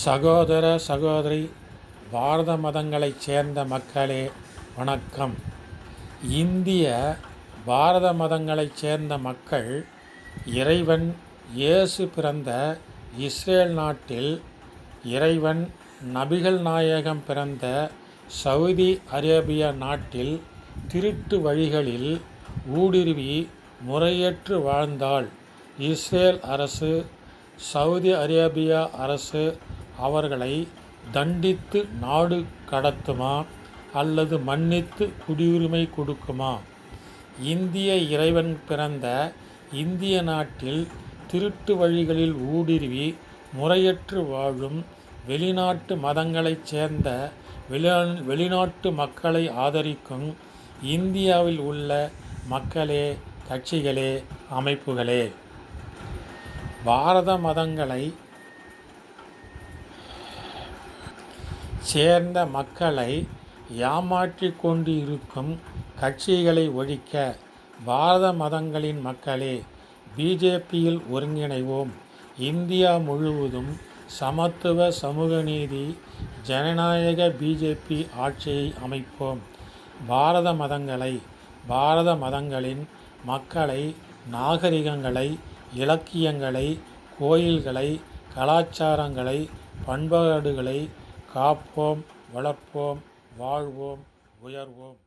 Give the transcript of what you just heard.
சகோதர சகோதரி பாரத மதங்களைச் சேர்ந்த மக்களே வணக்கம். இந்திய பாரத மதங்களைச் சேர்ந்த மக்கள் இறைவன் இயேசு பிறந்த இஸ்ரேல் நாட்டில் இறைவன் நபிகள் நாயகம் பிறந்த சவுதி அரேபியா நாட்டில் திருட்டு வழிகளில் ஊடுருவி முறையற்று வாழ்ந்தால் இஸ்ரேல் அரசு சவுதி அரேபியா அரசு அவர்களை தண்டித்து நாடு கடத்துமா அல்லது மன்னித்து குடியுரிமை கொடுக்குமா? இந்திய இறைவன் பிறந்த இந்திய நாட்டில் திருட்டு வழிகளில் ஊடுருவி முறையற்று வாழும் வெளிநாட்டு மதங்களைச் சேர்ந்த வெளிநாட்டு மக்களை ஆதரிக்கும் இந்தியாவில் உள்ள மக்களே கட்சிகளே அமைப்புகளே. பாரத மதங்களை சேர்ந்த மக்களை ஏமாற்றிக் கொண்டு இருக்கும் கட்சிகளை ஒழிக்க பாரத மதங்களின் மக்களே பிஜேபியில் ஒருங்கிணைவோம். இந்தியா முழுவதும் சமத்துவ சமூக நீதி ஜனநாயக பிஜேபி ஆட்சியை அமைப்போம். பாரத மதங்களை பாரத மதங்களின் மக்களை நாகரிகங்களை இலக்கியங்களை கோயில்களை கலாச்சாரங்களை பண்பாடுகளை காப்போம் வளர்ப்போம் வாழ்வோம் உயர்வோம்.